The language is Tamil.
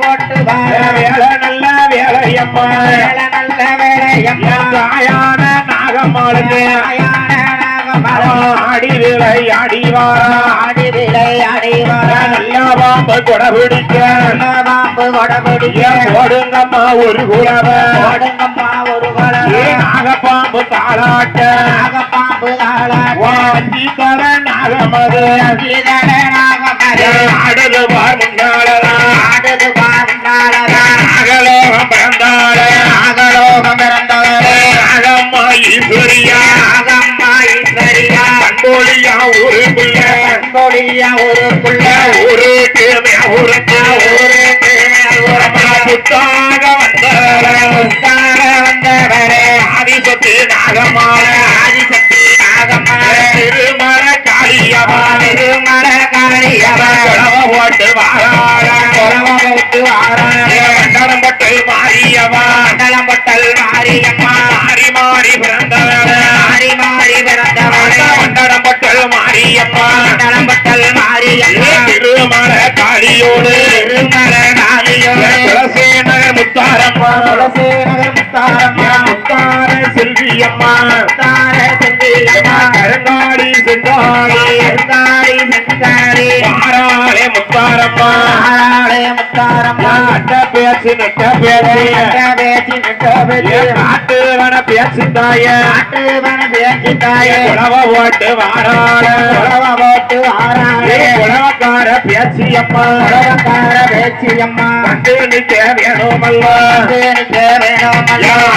போட்டு பாரு வேலை நல்ல வேலையம்மா வேலை நல்ல வேலையம்மா தாயான நாகம்மாளுக்கு ஆடி விளை ஆடி வாரா ஆடி விளையாடி வர நல்ல பாம்பு கொடை பிடிக்க. பாம்பு கொடபிடிக்க ஏன் போடுங்கம்மா ஒரு குழவ? ஓடுங்கம்மா ஒரு ஏ குளம் நாகப்பாம்பு தாளாட்ட? நாகப்பாம்பு தாளாட்ட. வாஞ்சி தர நாகமது. நாகம்மா ஈஸ்வரியா நாகம்மா ஈஸ்வரியா கண்டோழியா ஊருக்குள்ள கண்கொடியா ஊருக்குள்ள ஊருக்கு ஊருக்கு ஊருக்கு அம்மா புத்தாக வந்தாள ஊருக்காக வந்தவரே ஆதிசத்து நாகம்மாள ஆதிசக்தி நாகம்மாளே திருமல திருமல குழவ பட்டு மாரியம்மா. மண்டலம் பட்டல் மாரியம்மா திருமல காளியோடு. திருமல காளியோடு துளசேன முத்தாரம்மா. துளசி நகர் முத்தாரம்மா. முத்தார செல்வியம்மா. முத்தார செந்தியம்மா கருங்காடி செந்தாரி மாறாளே முத்தாரம்மா. முத்தாரம்மா அட்ட பேச்சு நெட்ட பேச்சு நட்ட பேச்சு நட்ட காட்டுவன பேசுந்தாய. காட்டுவன பேச்சு தாயே ஓட்டு வாராள. வாராளே நிக்க வேணுமல்ல. வேணுமல்ல.